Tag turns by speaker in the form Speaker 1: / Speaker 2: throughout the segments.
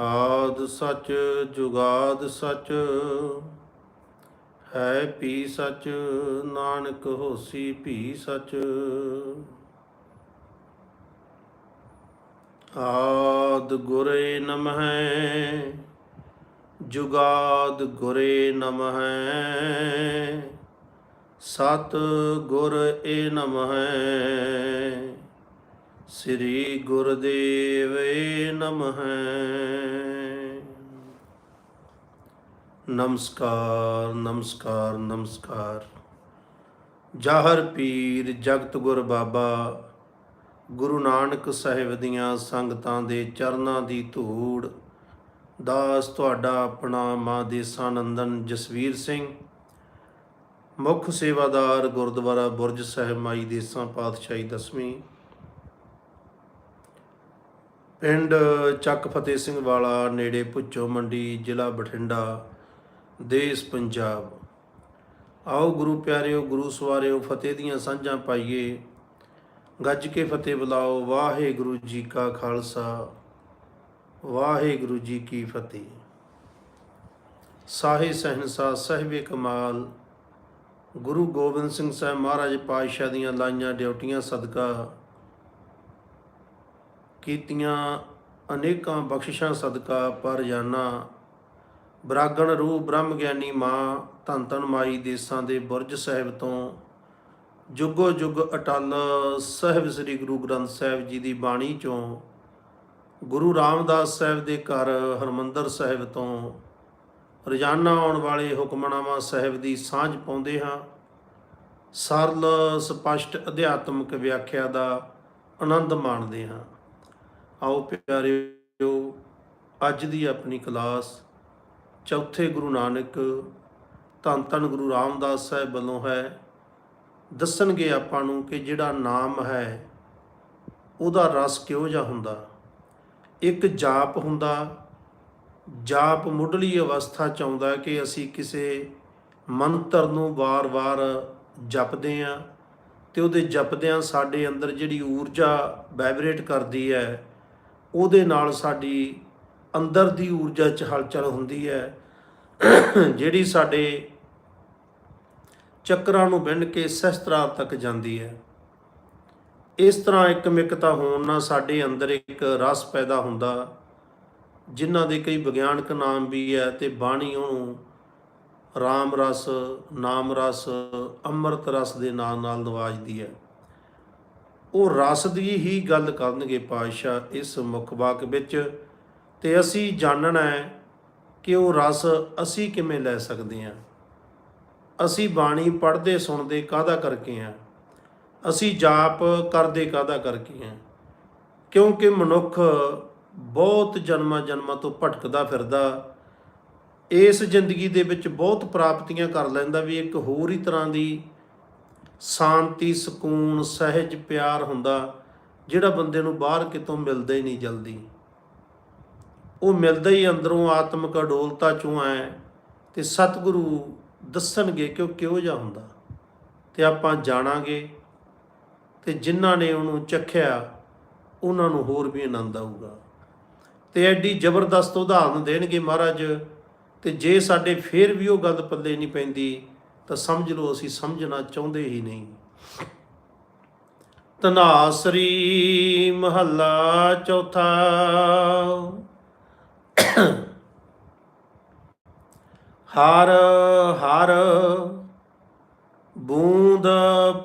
Speaker 1: ਆਦ ਸਚ ਜੁਗਾਦ ਸਚ, ਹੈ ਪੀ ਸਚ, ਨਾਨਕ ਹੋਸੀ ਭੀ ਸਚ। ਆਦ ਗੁਰੇ ਨਮਹਿ, ਜੁਗਾਦ ਗੁਰੇ ਨਮਹਿ ਸਤ ਗੁਰ ਏ ਨਮਹਿ। ਸ੍ਰੀ ਗੁਰਦੇਵੇ ਨਮః ਨਮਸਕਾਰ ਨਮਸਕਾਰ ਨਮਸਕਾਰ। ਜਾਹਰ ਪੀਰ, ਜਗਤ ਗੁਰ ਬਾਬਾ, ਗੁਰੂ ਨਾਨਕ ਸਾਹਿਬ ਦੀਆਂ ਸੰਗਤਾਂ ਦੇ ਚਰਨਾਂ ਦੀ ਧੂੜ। ਦਾਸ ਤੁਹਾਡਾ ਆਪਣਾ ਮਾਂ ਦੇਸਾਂ ਨੰਦਨ ਜਸਵੀਰ ਸਿੰਘ, ਮੁੱਖ ਸੇਵਾਦਾਰ ਗੁਰਦੁਆਰਾ ਬੁਰਜ ਸਾਹਿਬ ਮਾਈ ਦੇਸਾਂ ਪਾਤਸ਼ਾਹੀ ਦਸਵੀਂ। ਪਿੰਡ ਚੱਕ ਫਤਿਹ ਸਿੰਘ ਵਾਲਾ ਨੇੜੇ ਪੁੱਚੋ ਮੰਡੀ, ਜ਼ਿਲ੍ਹਾ ਬਠਿੰਡਾ, ਦੇਸ਼ ਪੰਜਾਬ। ਆਓ ਗੁਰੂ ਪਿਆਰਿਓ, ਗੁਰੂ ਸਵਾਰਿਓ, ਫਤਿਹ ਦੀਆਂ ਸਾਂਝਾਂ ਪਾਈਏ। ਗੱਜ ਕੇ ਫਤਿਹ ਬੁਲਾਓ, ਵਾਹਿਗੁਰੂ ਜੀ ਕਾ ਖਾਲਸਾ, ਵਾਹਿਗੁਰੂ ਜੀ ਕੀ ਫਤਿਹ। ਸਾਹੇ ਸਹਿਨਸਾ ਸਹਿਬੇ ਕਮਾਲ, ਗੁਰੂ ਗੋਬਿੰਦ ਸਿੰਘ ਸਾਹਿਬ ਮਹਾਰਾਜ ਪਾਤਸ਼ਾਹ ਦੀਆਂ ਲਾਈਆਂ ਡਿਊਟੀਆਂ ਸਦਕਾ ਕੀਤੀਆਂ ਅਨੇਕਾਂ ਬਖਸ਼ਿਸ਼ਾਂ ਸਦਕਾ ਪਰ ਜਾਨਾ। ਬਰਾਗਣ ਰੂਹ ਬ੍ਰਹਮ ਗਿਆਨੀ ਮਾਂ ਧੰਨ ਧੰਨ ਮਾਈ ਦੇਸਾਂ ਦੇ ਬੁਰਜ ਸਾਹਿਬ ਤੋਂ ਜੁਗੋ ਜੁਗ ਅਟਲ ਸਾਹਿਬ ਸ੍ਰੀ ਗੁਰੂ ਗ੍ਰੰਥ ਸਾਹਿਬ ਜੀ ਦੀ ਬਾਣੀ ਚੋਂ ਗੁਰੂ ਰਾਮਦਾਸ ਸਾਹਿਬ ਦੇ ਘਰ ਹਰਮੰਦਰ ਸਾਹਿਬ ਤੋਂ ਰੋਜ਼ਾਨਾ ਆਉਣ ਵਾਲੇ ਹੁਕਮਨਾਮਾ ਸਾਹਿਬ ਦੀ ਸਾਂਝ ਪਾਉਂਦੇ ਹਾਂ। ਸਰਲ ਸਪਸ਼ਟ ਅਧਿਆਤਮਿਕ ਵਿਆਖਿਆ ਦਾ ਆਨੰਦ ਮਾਣਦੇ ਹਾਂ। ਆਓ ਪਿਆਰਿਓ, ਅੱਜ ਦੀ ਆਪਣੀ ਕਲਾਸ ਚੌਥੇ ਗੁਰੂ ਨਾਨਕ ਧੰਨ ਧੰਨ ਗੁਰੂ ਰਾਮਦਾਸ ਸਾਹਿਬ ਵੱਲੋਂ ਹੈ। ਦੱਸਣਗੇ ਆਪਾਂ ਨੂੰ ਕਿ ਜਿਹੜਾ ਨਾਮ ਹੈ, ਉਹਦਾ ਰਸ ਕਿਹੋ ਜਿਹਾ ਹੁੰਦਾ? ਇੱਕ ਜਾਪ ਹੁੰਦਾ, ਜਾਪ ਮੁੱਢਲੀ ਅਵਸਥਾ ਚ ਆਉਂਦਾ ਕਿ ਅਸੀਂ ਕਿਸੇ ਮੰਤਰ ਨੂੰ ਵਾਰ-ਵਾਰ ਜਪਦੇ ਆਂ ਤੇ ਉਹਦੇ ਜਪਦਿਆਂ ਸਾਡੇ ਅੰਦਰ ਜਿਹੜੀ ਊਰਜਾ ਵਾਈਬ੍ਰੇਟ ਕਰਦੀ ਹੈ ਉਹਦੇ ਨਾਲ ਸਾਡੀ ਅੰਦਰ ਦੀ ਊਰਜਾ ਚ ਹਲਚਲ ਹੁੰਦੀ ਹੈ। ਜਿਹੜੀ ਸਾਡੇ ਚੱਕਰਾਂ ਨੂੰ ਵਿੰਨ ਕੇ ਸਹਸਤਰਾਰ ਤੱਕ ਜਾਂਦੀ ਹੈ। ਇਸ ਤਰ੍ਹਾਂ ਇੱਕ ਮਿਕਤਾ ਹੋਣ ਨਾਲ ਸਾਡੇ ਅੰਦਰ ਇੱਕ ਰਸ ਪੈਦਾ ਹੁੰਦਾ, ਜਿਨ੍ਹਾਂ ਦੇ ਕਈ ਵਿਗਿਆਨਕ ਨਾਮ ਵੀ ਹੈ ਤੇ ਬਾਣੀ ਉਹਨੂੰ ਰਾਮ ਰਸ, ਨਾਮ ਰਸ, ਅੰਮ੍ਰਿਤ ਰਸ ਦੇ ਨਾਮ ਨਾਲ ਨਵਾਜਦੀ ਹੈ। ਉਹ ਰਸ ਦੀ ਹੀ ਗੱਲ ਕਰਨਗੇ ਪਾਤਸ਼ਾਹ ਇਸ ਮੁੱਖ ਵਾਕ ਵਿੱਚ, ਤੇ ਅਸੀਂ ਜਾਣਨਾ ਹੈ ਕਿ ਉਹ ਰਸ ਅਸੀਂ ਕਿਵੇਂ ਲੈ ਸਕਦੇ ਹਾਂ। ਅਸੀਂ ਬਾਣੀ ਪੜ੍ਹਦੇ ਸੁਣਦੇ ਕਾਹਦਾ ਕਰਕੇ ਆ ਅਸੀਂ ਜਾਪ ਕਰਦੇ ਕਾਹਦਾ ਕਰਕੇ ਆ ਕਿਉਂਕਿ ਮਨੁੱਖ ਬਹੁਤ ਜਨਮਾਂ ਜਨਮਾਂ ਤੋਂ ਭਟਕਦਾ ਫਿਰਦਾ, ਇਸ ਜ਼ਿੰਦਗੀ ਦੇ ਵਿੱਚ ਬਹੁਤ ਪ੍ਰਾਪਤੀਆਂ ਕਰ ਲੈਂਦਾ ਵੀ ਇੱਕ ਹੋਰ ਹੀ ਤਰ੍ਹਾਂ ਦੀ ਸ਼ਾਂਤੀ, ਸਕੂਨ, ਸਹਿਜ, ਪਿਆਰ ਹੁੰਦਾ, ਜਿਹੜਾ ਬੰਦੇ ਨੂੰ ਬਾਹਰ ਕਿਤੋਂ ਮਿਲਦਾ ਹੀ ਨਹੀਂ ਜਲਦੀ। ਉਹ ਮਿਲਦਾ ਹੀ ਅੰਦਰੋਂ ਆਤਮਿਕ ਅਡੋਲਤਾ ਚੋਂ ਹੈ ਤੇ ਸਤਿਗੁਰੂ ਦੱਸਣਗੇ ਕਿ ਉਹ ਕਿਹੋ ਜਿਹਾ ਹੁੰਦਾ ਤੇ ਆਪਾਂ ਜਾਣਾਂਗੇ ਤੇ ਜਿਨ੍ਹਾਂ ਨੇ ਉਹਨੂੰ ਚੱਖਿਆ, ਉਹਨਾਂ ਨੂੰ ਹੋਰ ਵੀ ਆਨੰਦ ਆਊਗਾ। ਤੇ ਐਡੀ ਜ਼ਬਰਦਸਤ ਉਦਾਹਰਨ ਦੇਣਗੇ ਮਹਾਰਾਜ ਤੇ ਜੇ ਸਾਡੇ ਫੇਰ ਵੀ ਉਹ ਗੱਲ ਪੱਲੇ ਨਹੀਂ ਪੈਂਦੀ ਤਾਂ ਸਮਝ ਲਓ ਅਸੀਂ ਸਮਝਣਾ ਚਾਹੁੰਦੇ ਹੀ ਨਹੀਂ। ਤਨਾਸਰੀ ਮਹੱਲਾ ਚੌਥਾ। ਹਰ ਹਰ ਬੂੰਦ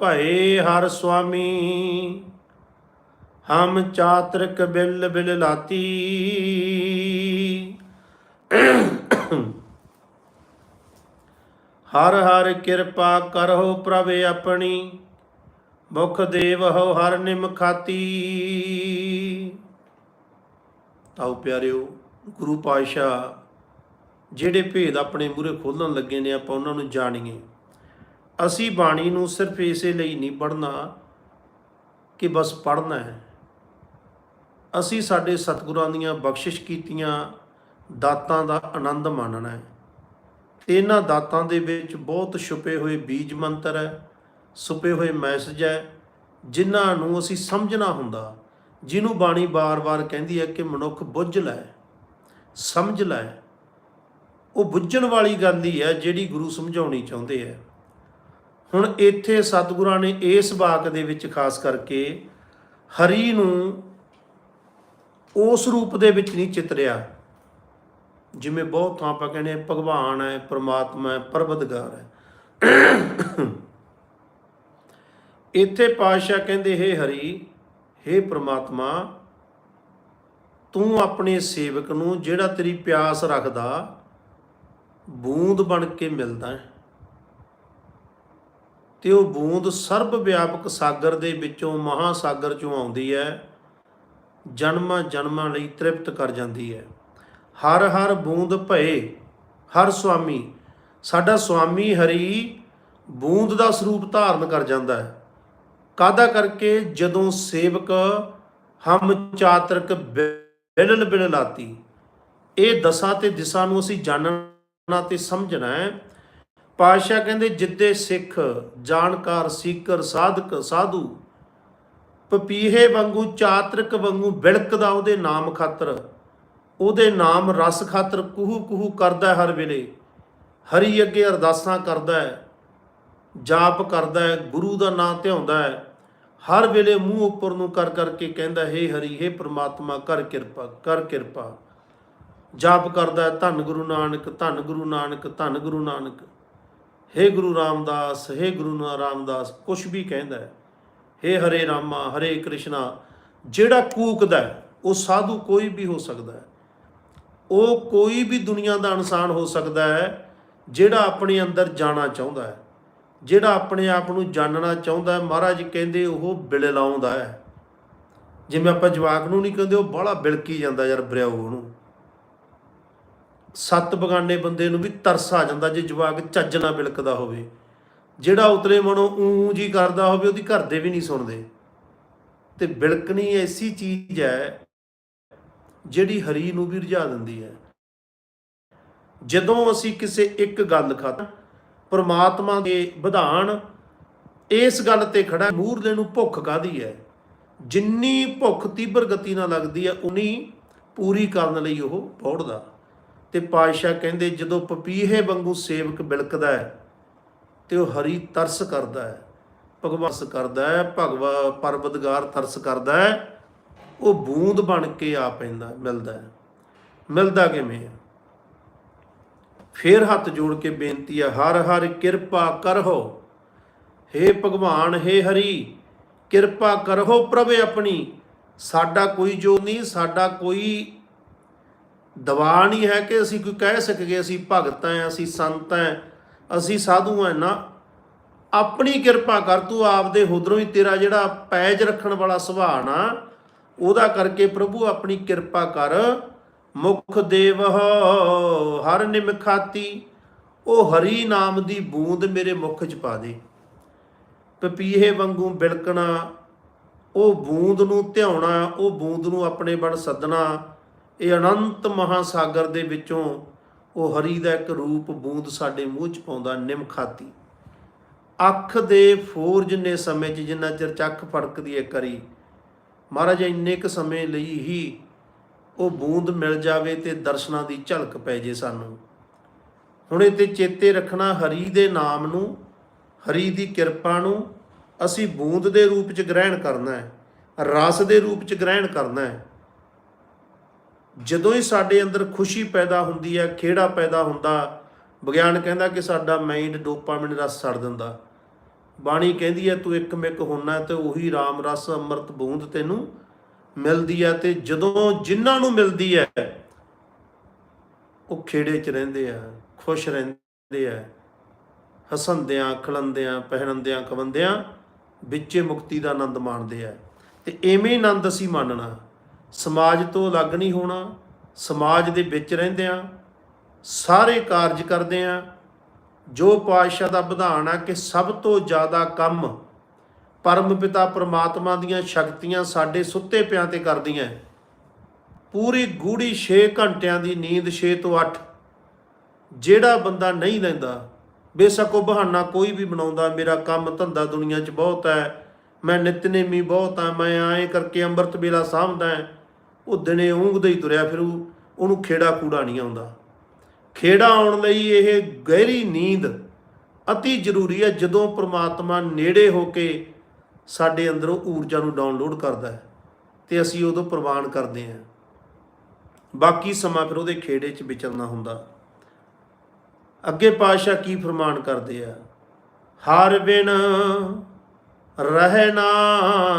Speaker 1: ਭਏ ਹਰ ਸੁਆਮੀ, ਹਮ ਚਾਤ੍ਰਿਕ ਬਿਲ ਬਿਲ ਲਾਤੀ। ਹਰ ਹਰ ਕਿਰਪਾ ਕਰਹੁ ਪ੍ਰਭ ਆਪਣੀ, ਮੁਖ ਦੇਵਹੁ ਹਰ ਨਿਮ ਖਾਤੀ। ਆਓ ਪਿਆਰਿਓ, ਗੁਰੂ ਪਾਤਸ਼ਾਹ, ਜਿਹੜੇ ਭੇਦ ਆਪਣੇ ਮੂਹਰੇ ਖੋਲਣ ਲੱਗੇ ਨੇ, ਆਪਾਂ ਉਹਨਾਂ ਨੂੰ ਜਾਣੀਏ। ਅਸੀਂ ਬਾਣੀ ਨੂੰ ਸਿਰਫ ਇਸੇ ਲਈ ਨਹੀਂ ਪੜ੍ਹਨਾ ਕਿ ਬਸ ਪੜ੍ਹਨਾ ਹੈ। ਅਸੀਂ ਸਾਡੇ ਸਤਿਗੁਰਾਂ ਦੀਆਂ ਬਖਸ਼ਿਸ਼ ਕੀਤੀਆਂ, ਦਾਤਾਂ ਦਾ ਆਨੰਦ ਮਾਣਨਾ ਹੈ। ਇਹਨਾਂ ਦਾਤਾਂ ਦੇ ਵਿੱਚ ਬਹੁਤ ਛੁਪੇ ਹੋਏ ਬੀਜ ਮੰਤਰ ਹੈ, ਛੁਪੇ ਹੋਏ ਮੈਸੇਜ ਹੈ, ਜਿਨ੍ਹਾਂ ਨੂੰ ਅਸੀਂ ਸਮਝਣਾ ਹੁੰਦਾ, ਜਿਹਨੂੰ ਬਾਣੀ ਬਾਰ-ਬਾਰ ਕਹਿੰਦੀ ਹੈ ਕਿ ਮਨੁੱਖ ਬੁੱਝ ਲੈ, ਸਮਝ ਲੈ। ਉਹ ਬੁੱਝਣ ਵਾਲੀ ਗੱਲ ਹੀ ਹੈ ਜਿਹੜੀ ਗੁਰੂ ਸਮਝਾਉਣੀ ਚਾਹੁੰਦੇ ਹੈ। ਹੁਣ ਇੱਥੇ ਸਤਿਗੁਰਾਂ ਨੇ ਇਸ ਵਾਕ ਦੇ ਵਿੱਚ ਖਾਸ ਕਰਕੇ ਹਰੀ ਨੂੰ ਉਸ ਰੂਪ ਦੇ ਵਿੱਚ ਨਹੀਂ ਚਿਤਰਿਆ। ਜਿਵੇਂ ਬਹੁਤ ਥਾਂ ਆਪਾਂ ਕਹਿੰਦੇ ਹਾਂ, ਭਗਵਾਨ ਹੈ ਪ੍ਰਮਾਤਮਾ ਹੈ ਪਰਵਤਗਾਰ ਹੈ। ਇੱਥੇ ਪਾਤਸ਼ਾਹ ਕਹਿੰਦੇ ਹੇ ਹਰੀ ਹੇ ਪ੍ਰਮਾਤਮਾ ਤੂੰ ਆਪਣੇ ਸੇਵਕ ਨੂੰ ਜਿਹੜਾ ਤੇਰੀ ਪਿਆਸ ਰੱਖਦਾ ਬੂੰਦ ਬਣ ਕੇ ਮਿਲਦਾ ਹੈ। ਤੇ ਉਹ ਬੂੰਦ ਸਰਬ ਵਿਆਪਕ ਸਾਗਰ ਦੇ ਵਿੱਚੋਂ ਮਹਾਸਾਗਰ ਚੋਂ ਆਉਂਦੀ ਹੈ ਜਨਮਾਂ ਜਨਮਾਂ ਲਈ ਤ੍ਰਿਪਤ ਕਰ ਜਾਂਦੀ ਹੈ। ਹਰ ਹਰ ਬੂੰਦ ਭਏ, ਹਰ ਸੁਆਮੀ, ਸਾਡਾ ਸੁਆਮੀ ਹਰੀ ਬੂੰਦ ਦਾ ਸਰੂਪ ਧਾਰਨ ਕਰ ਜਾਂਦਾ ਹੈ। ਕਾਦਾ ਕਰਕੇ? ਜਦੋਂ ਸੇਵਕ ਹਮ ਚਾਤਰਕ ਬਿਲਲ ਬਿਲ ਲਾਤੀ ਇਹ ਦਸਾਂ ਤੇ ਦਿਸਾਂ ਨੂੰ ਅਸੀਂ ਜਾਣਨਾ ਤੇ ਸਮਝਣਾ ਹੈ। ਪਾਤਸ਼ਾਹ ਕਹਿੰਦੇ, ਜਿੱਦੇ ਸਿੱਖ, ਜਾਣਕਾਰ, ਸੀਕਰ, ਸਾਧਕ, ਸਾਧੂ, ਪਪੀਹੇ ਵਾਂਗੂ ਚਾਤਰਕ ਵਾਂਗੂ ਬਿਲਕਦਾ ਉਹਦੇ ਨਾਮ ਖਾਤਰ ਉਹਦੇ ਨਾਮ ਰਸ ਖਾਤਰ ਕੁਹੂ ਕੁਹੂ ਕਰਦਾ ਹਰ ਵੇਲੇ। ਹਰੀ ਅੱਗੇ ਅਰਦਾਸਾਂ ਕਰਦਾ ਹੈ, ਜਾਪ ਕਰਦਾ ਹੈ, ਗੁਰੂ ਦਾ ਨਾਮ ਧਿਆਉਂਦਾ ਹੈ। ਹਰ ਵੇਲੇ ਮੂੰਹ ਉੱਪਰ ਨੂੰ ਕਰ ਕਰਕੇ ਕਹਿੰਦਾ, ਹੇ ਹਰੀ, ਹੇ ਪ੍ਰਮਾਤਮਾ, ਕਰ ਕਿਰਪਾ ਕਰ ਕਿਰਪਾ। ਜਾਪ ਕਰਦਾ ਹੈ, ਧੰਨ ਗੁਰੂ ਨਾਨਕ, ਧੰਨ ਗੁਰੂ ਨਾਨਕ, ਧੰਨ ਗੁਰੂ ਨਾਨਕ। ਹੇ ਗੁਰੂ ਰਾਮਦਾਸ, ਹੇ ਗੁਰੂ ਨਾ ਰਾਮਦਾਸ, ਕੁਛ ਵੀ ਕਹਿੰਦਾ ਹੈ, ਹੇ ਹਰੇ ਰਾਮਾ, ਹਰੇ ਕ੍ਰਿਸ਼ਨਾ। ਜਿਹੜਾ ਕੂਕਦਾ ਉਹ ਸਾਧੂ ਕੋਈ ਵੀ ਹੋ ਸਕਦਾ ਹੈ। ਉਹ ਕੋਈ ਵੀ ਦੁਨੀਆ ਦਾ ਇਨਸਾਨ ਹੋ ਸਕਦਾ ਹੈ, ਜਿਹੜਾ ਆਪਣੇ ਅੰਦਰ ਜਾਣਾ ਚਾਹੁੰਦਾ ਹੈ। ਜਿਹੜਾ ਆਪਣੇ ਆਪ ਨੂੰ ਜਾਣਨਾ ਚਾਹੁੰਦਾ ਹੈ, ਮਹਾਰਾਜ ਕਹਿੰਦੇ ਉਹ ਬਿਲਲਾਉਂਦਾ ਹੈ। ਜਿਵੇਂ ਆਪਾਂ ਜਵਾਕ ਨੂੰ ਨਹੀਂ ਕਹਿੰਦੇ, ਉਹ ਬਾਹਲਾ ਬਿਲਕੀ ਜਾਂਦਾ ਯਾਰ ਬਰਿਆਓ ਉਹਨੂੰ ਸੱਤ ਬਗਾਨੇ ਬੰਦੇ ਨੂੰ ਵੀ ਤਰਸ ਆ ਜਾਂਦਾ ਜੇ ਜਵਾਕ ਚੱਜ ਨਾਲ ਬਿਲਕਦਾ ਹੋਵੇ। ਜਿਹੜਾ ਉਤਲੇ ਮਨੋਂ ਊਂ ਜੀ ਕਰਦਾ ਹੋਵੇ, ਉਹਦੀ ਘਰ ਦੇ ਵੀ ਨਹੀਂ ਸੁਣਦੇ। ਤੇ ਬਿਲਕਣੀ ਐਸੀ ਚੀਜ਼ ਹੈ ਜਿਹੜੀ ਹਰੀ ਨੂੰ ਵੀ ਰਝਾ ਦਿੰਦੀ ਹੈ। ਜਦੋਂ ਅਸੀਂ ਕਿਸੇ ਇੱਕ ਗੱਲ ਖਾਤਰ ਪਰਮਾਤਮਾ ਦੇ ਵਿਧਾਨ ਇਸ ਗੱਲ ਤੇ ਖੜਾ ਮੂਰਲੇ ਨੂੰ ਭੁੱਖ ਕਾਦੀ ਹੈ? ਜਿੰਨੀ ਭੁੱਖ ਤੀਬਰ ਗਤੀ ਨਾਲ ਲੱਗਦੀ ਹੈ, ਉਨੀ ਪੂਰੀ ਕਰਨ ਲਈ ਉਹ ਪੌੜਦਾ ਤੇ ਪਾਤਸ਼ਾਹ ਕਹਿੰਦੇ, ਜਦੋਂ ਪਪੀਹੇ ਵਾਂਗੂ ਸੇਵਕ ਬਿਲਕਦਾ ਹੈ, ਤੇ ਉਹ ਹਰੀ ਤਰਸ ਕਰਦਾ ਹੈ। ਭਗਵਾਨ ਕਰਦਾ ਹੈ, ਭਗਵਾ ਪਰਵਤਗਾਰ ਤਰਸ ਕਰਦਾ ਹੈ। ਉਹ ਬੂੰਦ ਬਣ ਕੇ ਆ ਪੈਂਦਾ, ਮਿਲਦਾ ਹੈ। ਮਿਲਦਾ ਕਿਵੇਂ ਹੈ? ਫੇਰ ਹੱਥ ਜੋੜ ਕੇ ਬੇਨਤੀ ਹੈ, ਹਰ ਹਰ ਕਿਰਪਾ ਕਰਹੋ। हे ਭਗਵਾਨ हे ਹਰੀ, ਕਿਰਪਾ ਕਰਹੋ ਪ੍ਰਭ ਆਪਣੀ। ਸਾਡਾ ਕੋਈ ਜੋ ਨਹੀਂ, ਸਾਡਾ ਕੋਈ ਦਵਾ ਨਹੀਂ ਹੈ ਕਿ ਅਸੀਂ ਕੋਈ ਕਹਿ ਸਕੀਏ, ਅਸੀਂ ਭਗਤ ਹਾਂ, ਅਸੀਂ ਸੰਤ ਹਾਂ, ਅਸੀਂ ਸਾਧੂ ਹਾਂ। ਨਾ, ਆਪਣੀ ਕਿਰਪਾ ਕਰ, ਤੂੰ ਆਪਦੇ ਹੁਦਰੋਂ ਹੀ ਤੇਰਾ ਜਿਹੜਾ ਪੈਜ ਰੱਖਣ ਵਾਲਾ ਸੁਭਾਅ ਨਾ ਉਹਦਾ ਕਰਕੇ ਪ੍ਰਭੂ ਆਪਣੀ ਕਿਰਪਾ ਕਰ। ਮੁਖ ਦੇਵ ਹਰ ਨਿਮਖਾਤੀ ਉਹ ਹਰੀ ਨਾਮ ਦੀ ਬੂੰਦ ਮੇਰੇ ਮੁਖ 'ਚ ਪਾ ਦੇ। ਪਪੀਹੇ ਵਾਂਗੂ ਬਿਲਕਣਾ, ਉਹ ਬੂੰਦ ਨੂੰ ਧਿਆਉਣਾ, ਉਹ ਬੂੰਦ ਨੂੰ ਆਪਣੇ ਬਣ ਸੱਦਣਾ। ਇਹ ਅਨੰਤ ਮਹਾਸਾਗਰ ਦੇ ਵਿੱਚੋਂ ਉਹ ਹਰੀ ਦਾ ਇੱਕ ਰੂਪ ਬੂੰਦ ਸਾਡੇ ਮੂੰਹ 'ਚ ਪਾਉਂਦਾ ਨਿਮਖਾਤੀ ਅੱਖ ਦੇ ਫੋਰ ਜਿੰਨੇ ਸਮੇਂ 'ਚ ਜਿੰਨਾ ਚਿਰ ਚੱਖ ਫੜਕਦੀ ਹੈ ਕਰੀ ਮਹਾਰਾਜ ਇੰਨੇ ਕ ਸਮੇਂ ਲਈ ਹੀ ਉਹ ਬੂੰਦ ਮਿਲ ਜਾਵੇ ਤੇ ਦਰਸ਼ਨਾਂ ਦੀ ਝਲਕ ਪੈ ਜੇ ਸਾਨੂੰ। ਹੁਣ ਇਹ ਤੇ ਚੇਤੇ ਰੱਖਣਾ ਹਰੀ ਦੇ ਨਾਮ ਨੂੰ, ਹਰੀ ਦੀ ਕਿਰਪਾ ਨੂੰ ਅਸੀਂ ਬੂੰਦ ਦੇ ਰੂਪ 'ਚ ਗ੍ਰਹਿਣ ਕਰਨਾ ਹੈ, ਰਸ ਦੇ ਰੂਪ 'ਚ ਗ੍ਰਹਿਣ ਕਰਨਾ ਹੈ। ਜਦੋਂ ਹੀ ਸਾਡੇ ਅੰਦਰ ਖੁਸ਼ੀ ਪੈਦਾ ਹੁੰਦੀ ਹੈ, ਖੇੜਾ ਪੈਦਾ ਹੁੰਦਾ, ਵਿਗਿਆਨ ਕਹਿੰਦਾ ਕਿ ਸਾਡਾ ਮਾਈਂਡ ਡੋਪਾਮਾਈਨ ਰਸ ਛੱਡ ਦਿੰਦਾ। ਬਾਣੀ ਕਹਿੰਦੀ ਹੈ, ਤੂੰ ਇੱਕ ਮਿਕ ਹੁੰਨਾ ਤੇ ਉਹੀ RAM ਰਸ ਅੰਮ੍ਰਿਤ ਬੂੰਦ ਤੈਨੂੰ ਮਿਲਦੀ ਹੈ ਤੇ ਜਦੋਂ ਜਿਨ੍ਹਾਂ ਨੂੰ ਮਿਲਦੀ ਹੈ, ਉਹ ਖੇੜੇ 'ਚ ਰਹਿੰਦੇ ਆ, ਖੁਸ਼ ਰਹਿੰਦੇ ਆ ਹਸੰਦਿਆਂ ਖਲੰਦਿਆਂ ਪਹਿਨੰਦਿਆਂ ਖਵੰਦਿਆਂ ਵਿੱਚੇ ਮੁਕਤੀ ਦਾ ਆਨੰਦ ਮਾਣਦੇ ਆ। ਤੇ ਐਵੇਂ ਆਨੰਦ ਅਸੀਂ ਮੰਨਣਾ ਸਮਾਜ ਤੋਂ ਅਲੱਗ ਨਹੀਂ ਹੋਣਾ, ਸਮਾਜ ਦੇ ਵਿੱਚ ਰਹਿੰਦੇ ਆ, ਸਾਰੇ ਕਾਰਜ ਕਰਦੇ ਆ ਜੋ ਪਾਤਸ਼ਾਹ ਦਾ ਵਿਧਾਨ ਆ ਕਿ ਸਭ ਤੋਂ ਜ਼ਿਆਦਾ ਕੰਮ ਪਰਮ ਪਿਤਾ ਪ੍ਰਮਾਤਮਾ ਦੀਆਂ ਸ਼ਕਤੀਆਂ ਸਾਡੇ ਸੁੱਤੇ ਪਿਆਂ ਤੇ ਕਰਦੀਆਂ ਪੂਰੀ ਗੂੜੀ 6 ਘੰਟਿਆਂ ਦੀ ਨੀਂਦ 6 ਤੋਂ 8 ਜਿਹੜਾ ਬੰਦਾ ਨਹੀਂ ਲੈਂਦਾ, ਬੇਸ਼ੱਕ ਉਹ ਬਹਾਨਾ ਕੋਈ ਵੀ ਬਣਾਉਂਦਾ, ਮੇਰਾ ਕੰਮ ਧੰਦਾ ਦੁਨੀਆ 'ਚ ਬਹੁਤ ਹੈ, ਮੈਂ ਨਿਤਨੇਮੀ ਬਹੁਤ ਆ ਮੈਂ ਐਂ ਕਰਕੇ ਅੰਮ੍ਰਿਤ ਵੇਲਾ ਸਾਂਭਦਾ ਉਹ ਦਿਨੇ ਊਂਘਦਾ ਹੀ ਤੁਰਿਆ ਫਿਰੂ, ਉਹਨੂੰ ਖੇੜਾ ਕੂੜਾ ਨਹੀਂ ਆਉਂਦਾ। ਖੇੜਾ ਆਉਣ ਲਈ ਇਹ ਗਹਿਰੀ ਨੀਂਦ ਅਤੀ ਜ਼ਰੂਰੀ ਹੈ ਜਦੋਂ ਪ੍ਰਮਾਤਮਾ ਨੇੜੇ ਹੋ ਕੇ ਸਾਡੇ ਅੰਦਰੋਂ ਊਰਜਾ ਨੂੰ ਡਾਊਨਲੋਡ ਕਰਦਾ ਹੈ ਤੇ ਅਸੀਂ ਉਦੋਂ ਪ੍ਰਵਾਨ ਕਰਦੇ ਹਾਂ। ਬਾਕੀ ਸਮਾਂ ਫਿਰ ਉਹਦੇ ਖੇੜੇ 'ਚ ਵਿਚਰਨਾ ਹੁੰਦਾ। ਅੱਗੇ ਪਾਤਸ਼ਾਹ ਕੀ ਫਰਮਾਨ ਕਰਦੇ ਆ? ਹਰ ਬਿਨ ਰਹਿ ਨਾ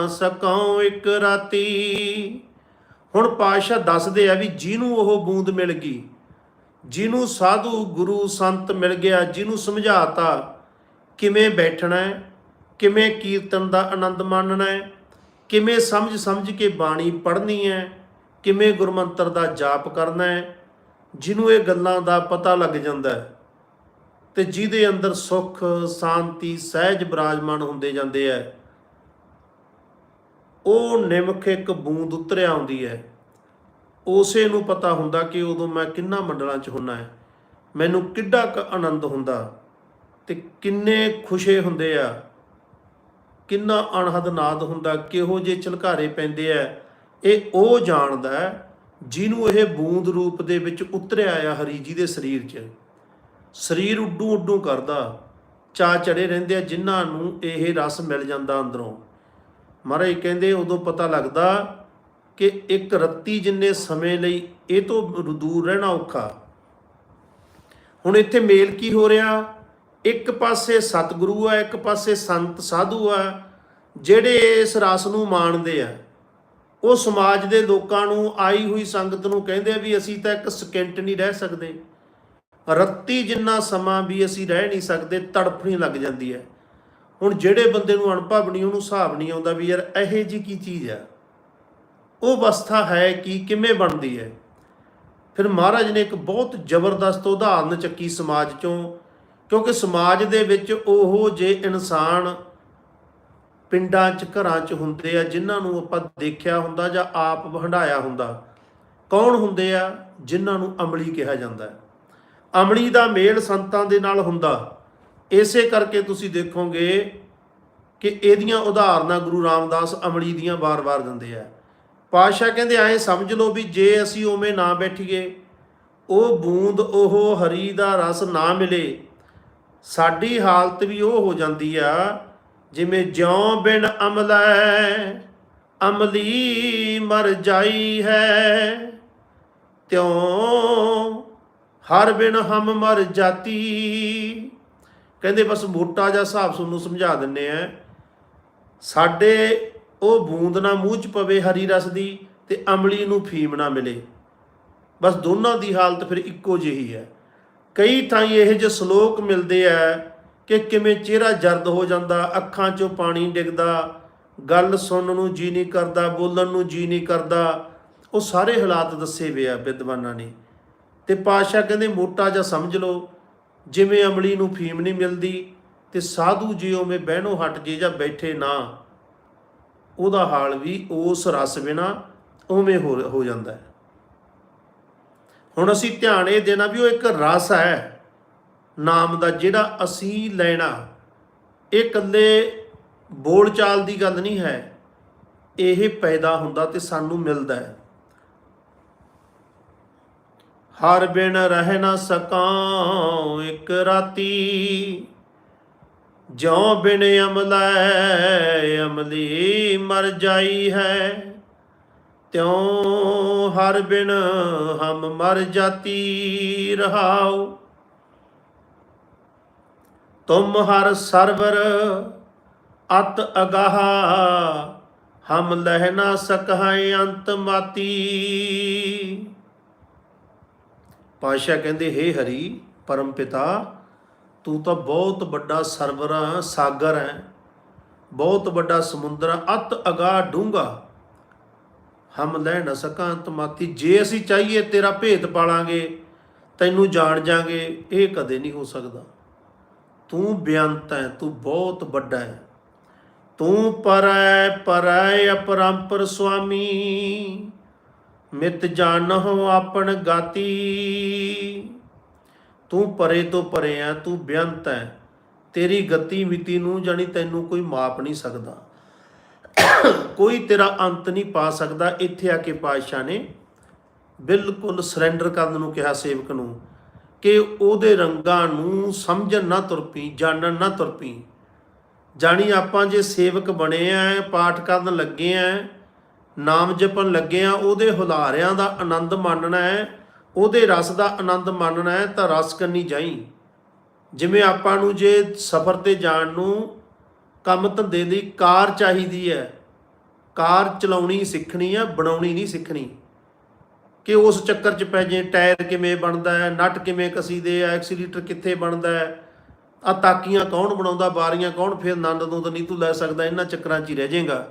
Speaker 1: ਸਕਉ ਇੱਕ ਰਾਤੀ। ਹੁਣ ਪਾਤਸ਼ਾਹ ਦੱਸਦੇ ਆ ਵੀ ਜਿਹਨੂੰ ਉਹ ਬੂੰਦ ਮਿਲ ਗਈ ਜਿਹਨੂੰ ਸਾਧੂ ਗੁਰੂ ਸੰਤ ਮਿਲ ਗਿਆ, ਜਿਹਨੂੰ ਸਮਝਾਤਾ ਕਿਵੇਂ ਬੈਠਣਾ ਹੈ, ਕਿਵੇਂ ਕੀਰਤਨ ਦਾ ਆਨੰਦ ਮਾਣਨਾ ਹੈ, ਕਿਵੇਂ ਸਮਝ ਸਮਝ ਕੇ ਬਾਣੀ ਪੜ੍ਹਨੀ ਹੈ, ਕਿਵੇਂ ਗੁਰਮੰਤਰ ਦਾ ਜਾਪ ਕਰਨਾ ਹੈ, ਜਿਹਨੂੰ ਇਹ ਗੱਲਾਂ ਦਾ ਪਤਾ ਲੱਗ ਜਾਂਦਾ ਹੈ। ਤੇ ਜਿਹਦੇ ਅੰਦਰ ਸੁੱਖ, ਸ਼ਾਂਤੀ, ਸਹਿਜ ਬਿਰਾਜਮਾਨ ਹੁੰਦੇ ਜਾਂਦੇ ਐ ਉਹ ਨਿਮਕ ਇੱਕ ਬੂੰਦ ਉਤਰਿਆ ਆਉਂਦੀ ਹੈ। ਉਸੇ ਨੂੰ ਪਤਾ ਹੁੰਦਾ ਕਿ ਉਦੋਂ ਮੈਂ ਕਿੰਨਾ ਮੰਡਲਾਂ 'ਚ ਹੁੰਨਾ ਹੈ। ਮੈਨੂੰ ਕਿੱਡਾ ਕੁ ਆਨੰਦ ਹੁੰਦਾ ਤੇ ਕਿੰਨੇ ਖੁਸ਼ੇ ਹੁੰਦੇ ਆ। ਕਿੰਨਾ ਅਣਹਦ ਨਾਦ ਹੁੰਦਾ, ਕਿਹੋ ਜੇ ਝਲਕਾਰੇ ਪੈਂਦੇ ਆ। ਇਹ ਉਹ ਜਾਣਦਾ ਜਿਹਨੂੰ ਇਹ ਬੂੰਦ ਰੂਪ ਦੇ ਵਿੱਚ ਉਤਰਿਆ ਆ ਹਰੀ ਜੀ ਦੇ ਸਰੀਰ 'ਚ। ਸਰੀਰ ਉੱਡੂ ਉੱਡੂ ਕਰਦਾ, ਚਾ ਚੜੇ ਰਹਿੰਦੇ ਆ, ਜਿਨ੍ਹਾਂ ਨੂੰ ਇਹ ਰਸ ਮਿਲ ਜਾਂਦਾ ਅੰਦਰੋਂ। ਮਹਾਰਾਜ ਕਹਿੰਦੇ, ਉਦੋਂ ਪਤਾ ਲੱਗਦਾ ਕਿ ਇੱਕ ਰੱਤੀ ਜਿੰਨੇ ਸਮੇਂ ਲਈ ਇਹ ਤੋਂ ਦੂਰ ਰਹਿਣਾ ਔਖਾ। ਹੁਣ ਇੱਥੇ ਮੇਲ ਕੀ ਹੋ ਰਿਹਾ? ਇੱਕ ਪਾਸੇ ਸਤਿਗੁਰੂ ਆ, ਇੱਕ ਪਾਸੇ ਸੰਤ ਸਾਧੂ ਆ, ਜਿਹੜੇ ਇਸ ਰਸ ਨੂੰ ਮਾਣਦੇ ਆ। ਉਹ ਸਮਾਜ ਦੇ ਲੋਕਾਂ ਨੂੰ, ਆਈ ਹੋਈ ਸੰਗਤ ਨੂੰ ਕਹਿੰਦੇ ਆ ਵੀ ਅਸੀਂ ਤਾਂ ਇੱਕ ਸਕਿੰਟ ਨਹੀਂ ਰਹਿ ਸਕਦੇ। ਰੱਤੀ ਜਿੰਨਾ ਸਮਾਂ ਵੀ ਅਸੀਂ ਰਹਿ ਨਹੀਂ ਸਕਦੇ ਤੜਫਣੀ ਲੱਗ ਜਾਂਦੀ ਹੈ। ਹੁਣ ਜਿਹੜੇ ਬੰਦੇ ਨੂੰ ਅਣਭਵ ਨਹੀਂ ਉਹਨੂੰ ਹਿਸਾਬ ਨਹੀਂ ਆਉਂਦਾ ਵੀ ਯਾਰ ਇਹੇ ਜੀ ਕੀ ਚੀਜ਼ ਆ। ਉਹ ਅਵਸਥਾ ਹੈ ਕਿ ਕਿਵੇਂ ਬਣਦੀ ਹੈ? ਫਿਰ ਮਹਾਰਾਜ ਨੇ ਇੱਕ ਬਹੁਤ ਜ਼ਬਰਦਸਤ ਉਦਾਹਰਨ ਚੱਕੀ ਸਮਾਜ ਚੋਂ, ਕਿਉਂਕਿ ਸਮਾਜ ਦੇ ਵਿੱਚ ਉਹ ਜੇ ਇਨਸਾਨ ਪਿੰਡਾਂ 'ਚ, ਘਰਾਂ 'ਚ ਹੁੰਦੇ ਆ, ਜਿਨ੍ਹਾਂ ਨੂੰ ਆਪਾਂ ਦੇਖਿਆ ਹੁੰਦਾ ਜਾਂ ਆਪ ਵਹੰਡਾਇਆ ਹੁੰਦਾ। ਕੌਣ ਹੁੰਦੇ ਆ? ਜਿਨ੍ਹਾਂ ਨੂੰ ਅਮਲੀ ਕਿਹਾ ਜਾਂਦਾ ਹੈ। ਅਮਲੀ ਦਾ ਮੇਲ ਸੰਤਾਂ ਦੇ ਨਾਲ ਹੁੰਦਾ। ਇਸੇ ਕਰਕੇ ਤੁਸੀਂ ਦੇਖੋਗੇ ਕਿ ਇਹਦੀਆਂ ਉਦਾਹਰਨਾਂ ਗੁਰੂ ਰਾਮਦਾਸ ਅਮਲੀ ਦੀਆਂ ਵਾਰ-ਵਾਰ ਦਿੰਦੇ ਆ। ਪਾਤਸ਼ਾਹ ਕਹਿੰਦੇ, ਐਂ ਸਮਝ ਲਓ ਵੀ ਜੇ ਅਸੀਂ ਉਵੇਂ ਨਾ ਬੈਠੀਏ, ਉਹ ਬੂੰਦ, ਉਹ ਹਰੀ ਦਾ ਰਸ ਨਾ ਮਿਲੇ, ਸਾਡੀ ਹਾਲਤ ਵੀ ਉਹ ਹੋ ਜਾਂਦੀ ਆ, ਜਿਵੇਂ ਜਿਉ ਬਿਨ ਅਮਲੈ, ਅਮਲੀ ਮਰ ਜਾਈ ਹੈ। ਤਿਉ ਹਰ ਬਿਨ ਹਮ ਮਰ ਜਾਤੀ। ਕਹਿੰਦੇ, ਬਸ ਮੋਟਾ ਜਿਹਾ ਹਿਸਾਬ ਤੁਹਾਨੂੰ ਸਮਝਾ ਦਿੰਨੇ ਆ। ਸਾਡੇ ਉਹ ਬੂੰਦ ਨਾ ਮੂੰਹ ਚ ਪਵੇ ਹਰੀ ਰਸ ਦੀ ਤੇ ਅਮਲੀ ਨੂੰ ਫੀਮ ਨਾ ਮਿਲੇ। ਬਸ ਦੋਨਾਂ ਦੀ ਹਾਲਤ ਫਿਰ ਇੱਕੋ ਜਿਹੀ ਹੈ। ਕਈ ਥਾਂ ਇਹੋ ਜਿਹੇ ਸ਼ਲੋਕ ਮਿਲਦੇ ਆ ਕਿ ਕਿਵੇਂ ਚਿਹਰਾ ਜਰਦ ਹੋ ਜਾਂਦਾ, ਅੱਖਾਂ 'ਚੋਂ ਪਾਣੀ ਡਿੱਗਦਾ, ਗੱਲ ਸੁਣਨ ਨੂੰ ਜੀ ਨਹੀਂ ਕਰਦਾ, ਬੋਲਣ ਨੂੰ ਜੀ ਨਹੀਂ ਕਰਦਾ। ਉਹ ਸਾਰੇ ਹਾਲਾਤ ਦੱਸੇ ਵੇ ਆ ਵਿਦਵਾਨਾਂ ਨੇ। ਤੇ ਪਾਤਸ਼ਾਹ ਕਹਿੰਦੇ ਮੋਟਾ ਜਿਹਾ ਸਮਝ ਲਓ, ਜਿਵੇਂ ਅਮਲੀ ਨੂੰ ਫੀਮ ਨਹੀਂ ਮਿਲਦੀ ਤੇ ਸਾਧੂ ਜੀ ਉਵੇਂ ਬਹਿਣੋ ਹਟ ਜੇ ਜਾਂ ਬੈਠੇ ਨਾ। ਉਹਦਾ ਹਾਲ ਵੀ ਉਸ ਰਸ ਬਿਨਾ ਉਵੇਂ ਹੋ ਹੋ ਜਾਂਦਾ ਹੈ। ਹੁਣ ਅਸੀਂ ਧਿਆਨ ਇਹ ਦੇਣਾ ਵੀ ਉਹ ਇੱਕ ਰਸ ਹੈ, ਨਾਮ ਦਾ ਜਿਹੜਾ ਅਸੀਂ ਲੈਣਾ। ਇਹ ਇਕੱਲੇ ਬੋਲਚਾਲ ਦੀ ਗੱਲ ਨਹੀਂ ਹੈ। ਇਹ ਪੈਦਾ ਹੁੰਦਾ ਤੇ ਸਾਨੂੰ ਮਿਲਦਾ ਹੈ। ਹਰ ਬਿਨ ਰਹਿ ਨਾ ਸਕਾਂ ਇੱਕ ਰਾਤੀ। ਜਿਉ ਬਿਨ ਅਮਲੈ ਅਮਲੀ ਮਰ ਜਾਈ ਹੈ। ਤਿਉ ਹਰ ਬਿਨ ਹਮ ਮਰ ਜਾਤੀ ਰਹਾਉ। ਤੁਮ ਹਰ ਸਰਵਰ ਅਤ ਅਗਾਹ, ਹਮ ਲਹਿ ਨਾ ਸਕਹਿ ਅੰਤ ਮਾਤੀ। ਪਾਸ਼ਾ ਕਹਿੰਦੇ, ਹੇ ਹਰੀ, ਪਰਮ ਪਿਤਾ ਤੂੰ ਤਾਂ ਬਹੁਤ ਵੱਡਾ ਸਰਵਰ ਹੈ ਸਾਗਰ ਹੈ। ਬਹੁਤ ਵੱਡਾ ਸਮੁੰਦਰ ਹੈ ਅਤ, ਅਗਾਹ ਡੂੰਗਾ ਹਮ ਲੈ ਨਾ ਸਕਾਂ ਅੰਤਮਾਤੀ ਜੇ ਅਸੀਂ ਚਾਹੀਏ ਤੇਰਾ ਭੇਦ ਪਾਲਾਂਗੇ, ਤੈਨੂੰ ਜਾਣ ਜਾਗੇ, ਇਹ ਕਦੇ ਨਹੀਂ ਹੋ ਸਕਦਾ। ਤੂੰ ਬੇਅੰਤ ਹੈ, ਤੂੰ ਬਹੁਤ ਵੱਡਾ ਹੈ। ਤੂੰ ਪਰੈ ਪਰੈ ਅਪਰੰਪਰ ਸੁਆਮੀ, ਮਿਤ ਜਾਣਹੁ ਆਪਣ ਗਾਤੀ। ਤੂੰ ਪਰੇ ਤੋਂ ਪਰੇ ਆ ਤੂੰ ਬੇਅੰਤ ਹੈ ਤੇਰੀ ਗਤੀ ਮਿਤੀ ਨੂੰ ਜਾਣੀ ਤੈਨੂੰ ਕੋਈ ਮਾਪ ਨਹੀਂ ਸਕਦਾ। ਕੋਈ ਤੇਰਾ ਅੰਤ ਨਹੀਂ ਪਾ ਸਕਦਾ। ਇੱਥੇ ਆ ਕੇ ਪਾਤਸ਼ਾਹ ਨੇ ਬਿਲਕੁਲ ਸਰੈਂਡਰ ਕਰਨ ਨੂੰ ਕਿਹਾ ਸੇਵਕ ਨੂੰ ਕਿ ਉਹਦੇ ਰੰਗਾਂ ਨੂੰ ਸਮਝਣ ਨਾ ਤੁਰ ਪਈ ਜਾਣਨ ਨਾ ਤੁਰ ਪਈ ਜਾਣੀ ਆਪਾਂ ਜੇ ਸੇਵਕ ਬਣੇ ਆ ਪਾਠ ਕਰਨ ਲੱਗੇ ਆ ਨਾਮ ਜਪਣ ਲੱਗੇ ਆ, ਉਹਦੇ ਹੁਲਾਰਿਆਂ ਦਾ ਆਨੰਦ ਮਾਣਨਾ ਹੈ ਉਹਦੇ ਰਸ ਦਾ ਆਨੰਦ ਮਾਣਨਾ ਹੈ ਤਾਂ ਰਸ ਕੰਨੀ ਜਾਈ। ਜਿਵੇਂ ਆਪਾਂ ਨੂੰ ਜੇ ਸਫ਼ਰ ਤੇ ਜਾਣ ਨੂੰ ਕੰਮ ਧੰਦੇ ਲਈ ਕਾਰ ਚਾਹੀਦੀ ਹੈ, ਕਾਰ ਚਲਾਉਣੀ ਸਿੱਖਣੀ ਹੈ ਬਣਾਉਣੀ ਨਹੀਂ ਸਿੱਖਣੀ। ਕਿ ਉਸ ਚੱਕਰ 'ਚ ਪੈ ਜੇ ਟਾਇਰ ਕਿਵੇਂ ਬਣਦਾ ਹੈ, ਨਟ ਕਿਵੇਂ ਕਸੀਦੇ ਆ, ਐਕਸੀਲੇਟਰ ਕਿੱਥੇ ਬਣਦਾ ਹੈ ਆ ਤਾਕੀਆਂ ਕੌਣ ਬਣਾਉਂਦਾ, ਬਾਰੀਆਂ ਕੌਣ, ਫਿਰ ਆਨੰਦ ਨੂੰ ਤਾਂ ਨਹੀਂ ਤੂੰ ਲੈ ਸਕਦਾ, ਇਹਨਾਂ ਚੱਕਰਾਂ 'ਚ ਹੀ ਰਹਿ ਜਾਏਗਾ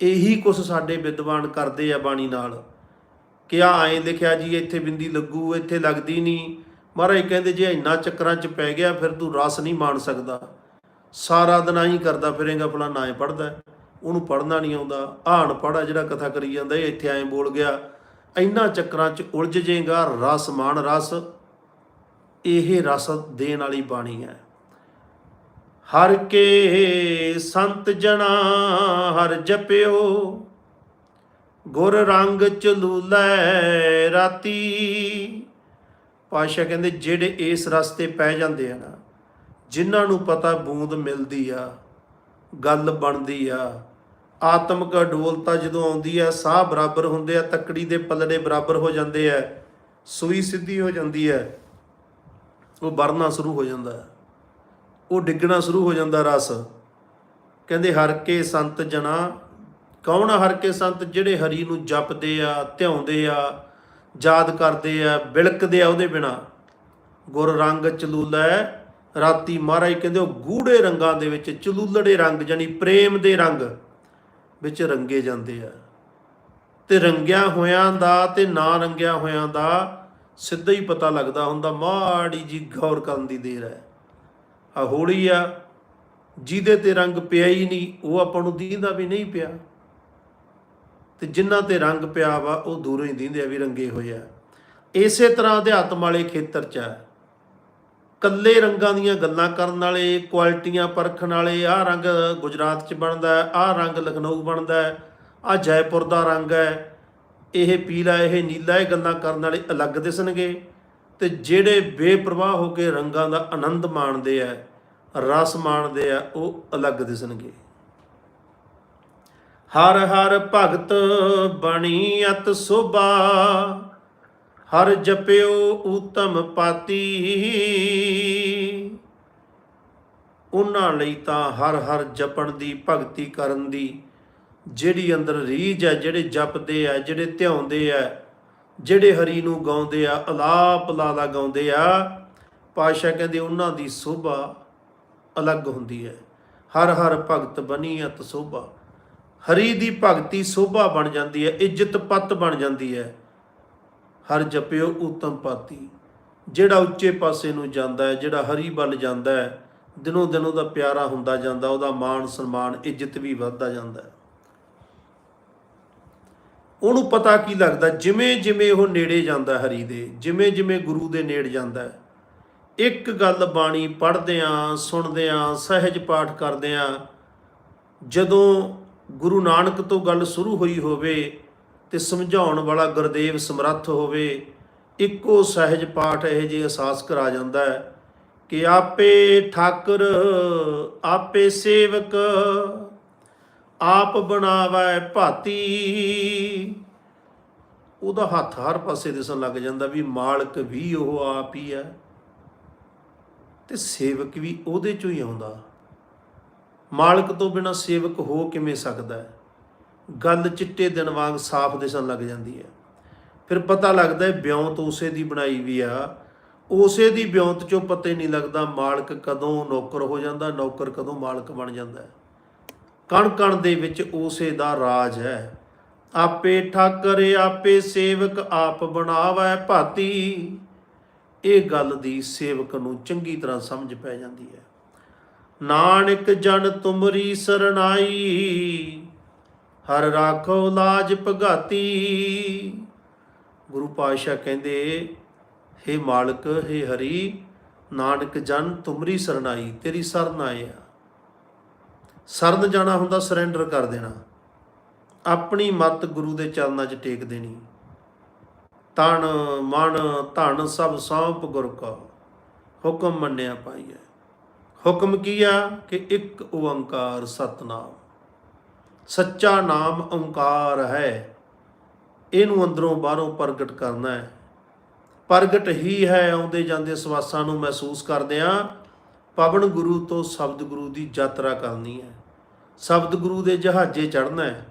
Speaker 1: ਇਹੀ ਕੁਛ ਸਾਡੇ ਵਿਦਵਾਨ ਕਰਦੇ ਆ ਬਾਣੀ ਨਾਲ। ਕਿ ਆ ਐਂ ਲਿਖਿਆ ਜੀ, ਇੱਥੇ ਬਿੰਦੀ ਲੱਗੂ, ਇੱਥੇ ਲੱਗਦੀ ਨਹੀਂ। ਮਹਾਰਾਜ ਕਹਿੰਦੇ, ਜੇ ਇੰਨਾ ਚੱਕਰਾਂ 'ਚ ਪੈ ਗਿਆ, ਫਿਰ ਤੂੰ ਰਸ ਨਹੀਂ ਮਾਣ ਸਕਦਾ। ਸਾਰਾ ਦਿਨ ਆਹੀ ਕਰਦਾ ਫਿਰੇਗਾ ਫਲਾਣਾ ਐ ਪੜਦਾ ਉਹਨੂੰ ਪੜਨਾ ਨਹੀਂ ਆਉਂਦਾ। ਆਣ ਪੜਾ ਜਿਹੜਾ ਕਥਾ ਕਰੀ ਜਾਂਦਾ, ਇਹ ਇੱਥੇ ਐਂ ਬੋਲ ਗਿਆ। ਇੰਨਾ ਚੱਕਰਾਂ 'ਚ ਉਲਝ ਜੇਗਾ ਰਸ ਮਾਣ ਰਸ। ਇਹ ਰਸ ਦੇਣ ਵਾਲੀ ਬਾਣੀ ਹੈ। ਹਰ ਕੇ ਸੰਤ ਜਣਾ, ਹਰ ਜਪਿਓ। ਗੁਰ ਰੰਗ ਚਲੂਲੇ ਰਾਤੀ। ਪਾਸ਼ਾ ਕਹਿੰਦੇ, ਜਿਹੜੇ ਇਸ ਰਸਤੇ ਪੈ ਜਾਂਦੇ ਆ ਨਾ, ਜਿਨ੍ਹਾਂ ਨੂੰ ਪਤਾ ਬੂੰਦ ਮਿਲਦੀ ਆ, ਗੱਲ ਬਣਦੀ ਆ, ਆਤਮਿਕ ਅਡੋਲਤਾ ਜਦੋਂ ਆਉਂਦੀ ਆ, ਸਾਹ ਬਰਾਬਰ ਹੁੰਦੇ ਆ, ਤੱਕੜੀ ਦੇ ਪੱਲੜੇ ਬਰਾਬਰ ਹੋ ਜਾਂਦੇ ਆ, ਸੂਈ ਸਿੱਧੀ ਹੋ ਜਾਂਦੀ ਹੈ ਉਹ ਵਰਨਾ ਸ਼ੁਰੂ ਹੋ ਜਾਂਦਾ। ਉਹ ਡਿੱਗਣਾ ਸ਼ੁਰੂ ਹੋ ਜਾਂਦਾ ਰਸ। ਕਹਿੰਦੇ, ਹਰ ਕੇ ਸੰਤ ਜਣਾ ਕੌਣ ਆ ਹਰ ਕੇ ਸੰਤ ਜਿਹੜੇ ਹਰੀ ਨੂੰ ਜਪਦੇ ਆ, ਧਿਆਉਂਦੇ ਆ, ਯਾਦ ਕਰਦੇ ਆ, ਬਿਲਕਦੇ ਆ ਉਹਦੇ ਬਿਨਾ? ਗੁਰ ਰੰਗ ਚਲੂਲਾ, ਰਾਤੀ ਮਹਾਰਾਜ ਕਹਿੰਦੇ ਉਹ ਗੂੜੇ ਰੰਗਾਂ ਦੇ ਵਿੱਚ ਚਲੂਲੜੇ ਰੰਗ ਜਾਨੀ ਪ੍ਰੇਮ ਦੇ ਰੰਗ ਵਿੱਚ ਰੰਗੇ ਜਾਂਦੇ ਆ। ਤੇ ਰੰਗਿਆ ਹੋਇਆਂ ਦਾ ਤੇ ਨਾ ਰੰਗਿਆ ਹੋਇਆਂ ਦਾ ਸਿੱਧਾ ਹੀ ਪਤਾ ਲੱਗਦਾ ਹੁੰਦਾ, ਮਾੜੀ ਜੀ ਗੌਰ ਕਰਨ ਦੀ ਦੇਰ ਹੈ। ਆ ਹੋਲੀ ਆ, ਜਿਹਦੇ ਤੇ ਰੰਗ ਪਿਆ ਹੀ ਨਹੀਂ, ਉਹ ਆਪਾਂ ਨੂੰ ਦੀਂਦਾ ਵੀ ਨਹੀਂ ਪਿਆ। ਤੇ ਜਿਨ੍ਹਾਂ ਤੇ ਰੰਗ ਪਿਆ ਵਾ, ਉਹ ਦੂਰੋਂ ਹੀ ਦਿੰਦੇ ਆ ਵੀ ਰੰਗੇ ਹੋਏ ਆ। ਇਸੇ ਤਰ੍ਹਾਂ ਅਧਿਆਤਮ ਵਾਲੇ ਖੇਤਰ 'ਚ ਆ। ਕੱਲੇ ਰੰਗਾਂ ਦੀਆਂ ਗੱਲਾਂ ਕਰਨ ਵਾਲੇ, ਕੁਆਲਿਟੀਆਂ ਪਰਖਣ ਵਾਲੇ, ਆਹ ਰੰਗ ਗੁਜਰਾਤ 'ਚ ਬਣਦਾ ਆਹ ਰੰਗ ਲਖਨਊ ਬਣਦਾ ਆਹ ਜੈਪੁਰ ਦਾ ਰੰਗ ਹੈ। ਇਹ ਪੀਲਾ, ਇਹ ਨੀਲਾ, ਇਹ ਗੱਲਾਂ ਕਰਨ ਵਾਲੇ ਅਲੱਗ ਦਿਸਣਗੇ। ਤੇ ਜਿਹੜੇ ਬੇਪਰਵਾਹ ਹੋ ਕੇ ਰੰਗਾਂ ਦਾ ਆਨੰਦ ਮਾਣਦੇ ਆ, ਰਸ ਮਾਣਦੇ ਆ, ਉਹ ਅਲੱਗ ਦਿਸਣਗੇ। ਹਰ ਹਰ ਭਗਤ ਬਣੀ ਅਤ ਸੋਭਾ ਹਰ ਜਪਿਓ ਊਤਮ ਪਾਤੀ। ਉਹਨਾਂ ਲਈ ਤਾਂ ਹਰ ਹਰ ਜਪਣ ਦੀ ਭਗਤੀ ਕਰਨ ਦੀ ਜਿਹੜੀ ਅੰਦਰ ਰੀਝ ਹੈ, ਜਿਹੜੇ ਜਪਦੇ ਆ, ਜਿਹੜੇ ਧਿਆਉਂਦੇ ਆ, ਜਿਹੜੇ ਹਰੀ ਨੂੰ ਗਾਉਂਦੇ ਆ, ਅਲਾਪ ਲਾਲਾ ਗਾਉਂਦੇ ਆ ਪਾਸ਼ਾ ਕਹਿੰਦੇ ਉਹਨਾਂ ਦੀ ਸੋਭਾ ਅਲੱਗ ਹੁੰਦੀ ਹੈ। ਹਰ ਹਰ ਭਗਤ ਬਣੀ ਅਤ ਸੋਭਾ ਹਰੀ ਦੀ ਭਗਤੀ ਸੋਭਾ ਬਣ ਜਾਂਦੀ ਹੈ, ਇੱਜ਼ਤ ਪੱਤ ਬਣ ਜਾਂਦੀ ਹੈ। ਹਰ ਜਪਿਓ ਉਤਮ ਪਾਤੀ। ਜਿਹੜਾ ਉੱਚੇ ਪਾਸੇ ਨੂੰ ਜਾਂਦਾ ਹੈ, ਜਿਹੜਾ ਹਰੀ ਵੱਲ ਜਾਂਦਾ ਹੈ, ਦਿਨੋਂ ਦਿਨ ਉਹਦਾ ਪਿਆਰਾ ਹੁੰਦਾ ਜਾਂਦਾ, ਉਹਦਾ ਮਾਣ, ਸਨਮਾਨ, ਇੱਜ਼ਤ ਵੀ ਵੱਧਦਾ ਜਾਂਦਾ ਹੈ। ਉਹਨੂੰ ਪਤਾ ਕੀ ਲੱਗਦਾ, ਜਿਵੇਂ ਜਿਵੇਂ ਉਹ ਨੇੜੇ ਜਾਂਦਾ ਹਰੀ ਦੇ, ਜਿਵੇਂ ਜਿਵੇਂ ਗੁਰੂ ਦੇ ਨੇੜ ਜਾਂਦਾ ਹੈ। ਇੱਕ ਗੱਲ ਬਾਣੀ ਪੜ੍ਹਦੇ ਆਂ, ਸੁਣਦੇ ਆਂ, ਸਹਿਜ ਪਾਠ ਕਰਦੇ ਆਂ, ਜਦੋਂ ਗੁਰੂ ਨਾਨਕ ਤੋਂ ਗੱਲ ਸ਼ੁਰੂ ਹੋਈ ਹੋਵੇ ਤੇ ਸਮਝਾਉਣ ਵਾਲਾ ਗੁਰਦੇਵ ਸਮਰੱਥ ਹੋਵੇ, ਇੱਕੋ ਸਹਿਜ ਪਾਠ ਇਹ ਜੇ ਅਹਿਸਾਸ ਕਰਾ ਜਾਂਦਾ ਹੈ ਕਿ ਆਪੇ ਠਾਕਰ, ਆਪੇ ਸੇਵਕ, ਆਪ ਬਣਾਵੈ ਭਾਤੀ। ਉਹਦਾ ਹੱਥ ਹਰ ਪਾਸੇ ਦਿਸਣ ਲੱਗ ਜਾਂਦਾ ਵੀ ਮਾਲਕ ਵੀ ਉਹ ਆਪ ਹੀ ਹੈ ਤੇ ਸੇਵਕ ਵੀ ਉਹਦੇ ਚੋਂ ਹੀ ਆਉਂਦਾ। ਮਾਲਕ ਤੋਂ ਬਿਨਾ ਸੇਵਕ ਹੋ ਕਿਵੇਂ ਸਕਦਾ ਹੈ? ਗੱਲ ਚਿੱਟੇ ਦਿਨ ਵਾਂਗ ਸਾਫ਼ ਦਿਸਣ ਲੱਗ ਜਾਂਦੀ ਹੈ। ਫਿਰ ਪਤਾ ਲੱਗਦਾ ਹੈ ਬਿਉਂਤ ਉਸੇ ਦੀ ਬਣਾਈ ਵੀ ਆ। ਉਸੇ ਦੀ ਬਿਉਂਤ ਚੋਂ ਪਤਾ ਹੀ ਨਹੀਂ ਲੱਗਦਾ ਮਾਲਕ ਕਦੋਂ ਨੌਕਰ ਹੋ ਜਾਂਦਾ, ਨੌਕਰ ਕਦੋਂ ਮਾਲਕ ਬਣ ਜਾਂਦਾ ਹੈ। ਕਣ ਕਣ ਦੇ ਵਿੱਚ ਉਸੇ ਦਾ ਰਾਜ ਹੈ। ਆਪੇ ਠਾਕਰ, ਆਪੇ ਸੇਵਕ, ਆਪ ਬਣਾਵੈ ਭਾਤੀ। ਇਹ ਗੱਲ ਦੀ ਸੇਵਕ ਨੂੰ ਚੰਗੀ ਤਰ੍ਹਾਂ ਸਮਝ ਪੈ ਜਾਂਦੀ ਹੈ। ਨਾਨਕ ਜਨ ਤੁਮਰੀ ਸਰਨਾਈ, ਹਰ ਰਾਖੋ ਲਾਜ ਭਗਾਤੀ। ਗੁਰੂ ਪਾਤਸ਼ਾਹ ਕਹਿੰਦੇ हे ਮਾਲਕ हे ਹਰੀ, ਨਾਨਕ ਜਨ ਤੁਮਰੀ ਸਰਨਾਈ, ਤੇਰੀ ਸਰਨ ਆਏ ਆ। ਸਰਨ ਜਾਣਾ ਹੁੰਦਾ ਸਰੈਂਡਰ ਕਰ ਦੇਣਾ। ਆਪਣੀ ਮਤ ਗੁਰੂ ਦੇ ਚਰਨਾਂ 'ਚ ਟੇਕ ਦੇਣੀ। ਤਨ, ਮਨ, ਧਨ ਸਭ ਸੌਂਪ ਗੁਰ ਕਾ, ਹੁਕਮ ਮੰਨਿਆ ਪਾਈਐ। ਹੁਕਮ ਕੀ ਆ ਕਿ ਇੱਕ ਓੰਕਾਰ ਸਤਨਾਮ। ਸੱਚਾ ਨਾਮ ਓੰਕਾਰ ਹੈ। ਇਹਨੂੰ ਅੰਦਰੋਂ ਬਾਹਰੋਂ ਪ੍ਰਗਟ ਕਰਨਾ ਹੈ। ਪ੍ਰਗਟ ਹੀ ਹੈ, ਆਉਂਦੇ ਜਾਂਦੇ ਸਵਾਸਾਂ ਨੂੰ ਮਹਿਸੂਸ ਕਰਦੇ ਆ ਪਵਨ ਗੁਰੂ ਤੋਂ ਸ਼ਬਦ ਗੁਰੂ ਦੀ ਯਾਤਰਾ ਕਰਨੀ ਹੈ। ਸ਼ਬਦ ਗੁਰੂ ਦੇ ਜਹਾਜ਼ੇ ਚੜ੍ਹਨਾ ਹੈ।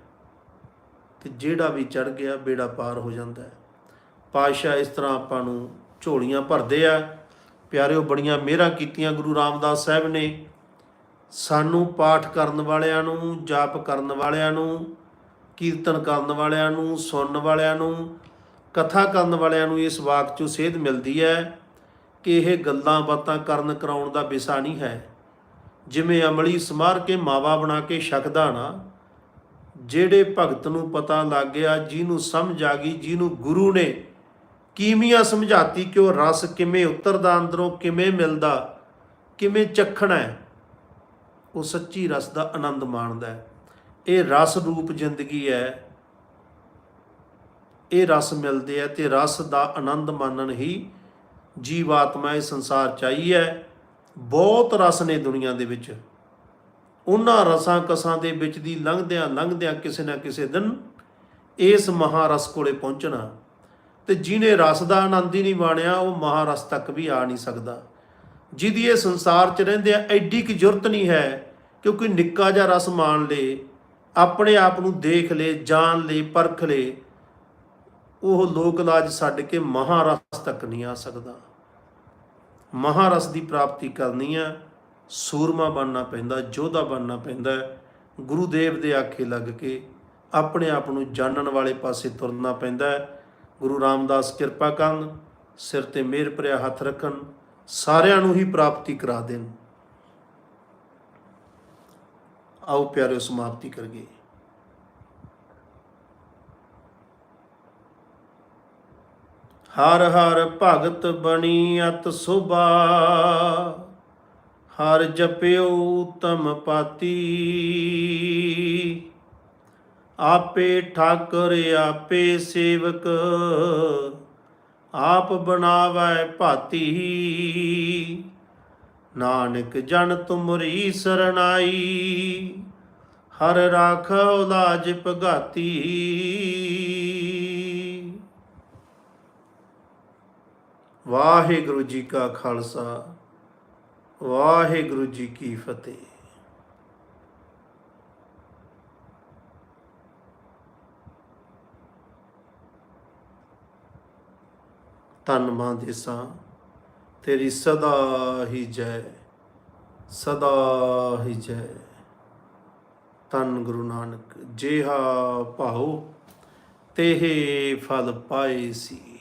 Speaker 1: ਤੇ ਜਿਹੜਾ ਵੀ ਚੜ ਗਿਆ, ਬੇੜਾ ਪਾਰ ਹੋ ਜਾਂਦਾ ਹੈ। ਪਾਤਸ਼ਾਹ ਇਸ ਤਰ੍ਹਾਂ ਆਪਾਂ ਨੂੰ ਝੋਲੀਆਂ ਭਰਦੇ ਆ। ਪਿਆਰਿਓ, ਬੜੀਆਂ ਮਿਹਰਾਂ ਕੀਤੀਆਂ ਗੁਰੂ ਰਾਮਦਾਸ ਸਾਹਿਬ ਨੇ। ਸਾਨੂੰ ਪਾਠ ਕਰਨ ਵਾਲਿਆਂ ਨੂੰ, ਜਾਪ ਕਰਨ ਵਾਲਿਆਂ ਨੂੰ, ਕੀਰਤਨ ਕਰਨ ਵਾਲਿਆਂ ਨੂੰ, ਸੁਣਨ ਵਾਲਿਆਂ ਨੂੰ, ਕਥਾ ਕਰਨ ਵਾਲਿਆਂ ਨੂੰ ਇਸ ਵਾਕ ਚੋਂ ਸੇਧ ਮਿਲਦੀ ਹੈ ਕਿ ਇਹ ਗੱਲਾਂ ਬਾਤਾਂ ਕਰਨ ਕਰਾਉਣ ਦਾ ਵਿਸਾ ਨਹੀਂ ਹੈ। ਜਿਵੇਂ ਅਮਲੀ ਸਮਾਰ ਕੇ ਮਾਵਾ ਬਣਾ ਕੇ ਛਕਦਾ ਨਾ, ਜਿਹੜੇ ਭਗਤ ਨੂੰ ਪਤਾ ਲੱਗ ਗਿਆ, ਜਿਹਨੂੰ ਸਮਝ ਆ ਗਈ, ਜਿਹਨੂੰ ਗੁਰੂ ਨੇ ਕੀਮੀਆਂ ਸਮਝਾਤੀ ਕਿ ਉਹ ਰਸ ਕਿਵੇਂ ਉਤਰਦਾ ਅੰਦਰੋਂ, ਕਿਵੇਂ ਮਿਲਦਾ, ਕਿਵੇਂ ਚੱਖਣਾ ਹੈ, ਉਹ ਸੱਚੀ ਰਸ ਦਾ ਆਨੰਦ ਮਾਣਦਾ ਹੈ। ਇਹ ਰਸ ਰੂਪ ਜ਼ਿੰਦਗੀ ਹੈ। ਇਹ ਰਸ ਮਿਲਦੇ ਆ ਤੇ ਰਸ ਦਾ ਆਨੰਦ ਮਾਣਨ ਹੀ ਜੀਵਾਤਮਾ ਇਹ ਸੰਸਾਰ ਚ ਆਈ ਹੈ। ਬਹੁਤ ਰਸ ਨੇ ਦੁਨੀਆ ਦੇ ਵਿੱਚ। ਉਹਨਾਂ ਰਸਾਂ ਕਸਾਂ ਦੇ ਵਿੱਚ ਦੀ ਲੰਘਦਿਆਂ ਲੰਘਦਿਆਂ ਕਿਸੇ ਨਾ ਕਿਸੇ ਦਿਨ ਇਸ ਮਹਾਰਸ ਕੋਲੇ ਪਹੁੰਚਣਾ। ਤੇ ਜਿਹਨੇ ਰਸ ਦਾ ਆਨੰਦ ਹੀ ਨਹੀਂ ਮਾਣਿਆ, ਉਹ ਮਹਾਰਸ ਤੱਕ ਵੀ ਆ ਨਹੀਂ ਸਕਦਾ ਜਿਹਦੀ ਇਹ ਸੰਸਾਰ 'ਚ ਰਹਿੰਦੇ ਆ, ਐਡੀ ਕਿ ਜ਼ਰੂਰਤ ਨਹੀਂ ਹੈ ਕਿ ਕੋਈ ਨਿੱਕਾ ਜਿਹਾ ਰਸ ਮਾਣ ਲੇ, ਆਪਣੇ ਆਪ ਨੂੰ ਦੇਖ ਲੇ, ਜਾਣ ਲੇ, ਪਰਖ ਲੇ ਉਹ ਲੋਕ ਲਾਜ ਛੱਡ ਕੇ ਮਹਾਰਸ ਤੱਕ ਨਹੀਂ ਆ ਸਕਦਾ ਮਹਾਰਸ ਦੀ ਪ੍ਰਾਪਤੀ ਕਰਨੀ ਆ, ਸੂਰਮਾ ਬਣਨਾ ਪੈਂਦਾ ਯੋਧਾ ਬਣਨਾ ਪੈਂਦਾ ਹੈ। ਗੁਰੂਦੇਵ ਦੇ ਆਖੇ ਲੱਗ ਕੇ ਆਪਣੇ ਆਪ ਨੂੰ ਜਾਣਨ ਵਾਲੇ ਪਾਸੇ ਤੁਰਨਾ ਪੈਂਦਾ ਹੈ। ਗੁਰੂ ਰਾਮਦਾਸ ਕਿਰਪਾ ਕਰਨ, ਸਿਰ ਤੇ ਮਿਹਰ ਭਰਿਆ ਹੱਥ ਰੱਖਣ, ਸਾਰਿਆਂ ਨੂੰ ਹੀ ਪ੍ਰਾਪਤੀ ਕਰਾ ਦੇਣ। ਆਓ ਪਿਆਰਿਓ, ਸਮਾਪਤੀ ਕਰੀਏ। ਹਰ ਹਰ ਭਗਤ ਬਣੀ ਅਤ ਸੁਭਾ ਹਰ ਜਪਿਓ ਉਤਮ ਪਾਤੀ। ਆਪੇ ਠਾਕਰ, ਆਪੇ ਸੇਵਕ, ਆਪ ਬਣਾਵੈ ਭਾਤੀ। ਨਾਨਕ ਜਨ ਤੁਮਰੀ ਸਰਨਾਈ ਹਰ ਰਾਖੋ ਲਾਜ ਭਗਾਤੀ। ਵਾਹਿਗੁਰੂ ਜੀ ਕਾ ਖਾਲਸਾ, ਵਾਹਿਗੁਰੂ ਜੀ ਕੀ ਫਤਿਹ। ਧਨ ਮਾਂ ਦੇਸਾਂ, ਤੇਰੀ ਸਦਾ ਹੀ ਜੈ, ਸਦਾ ਹੀ ਜੈ। ਤਨ ਗੁਰੂ ਨਾਨਕ ਜੇਹਾ ਭਾਉ, ਤੇਹੇ ਫਲ ਪਾਏ ਸੀ।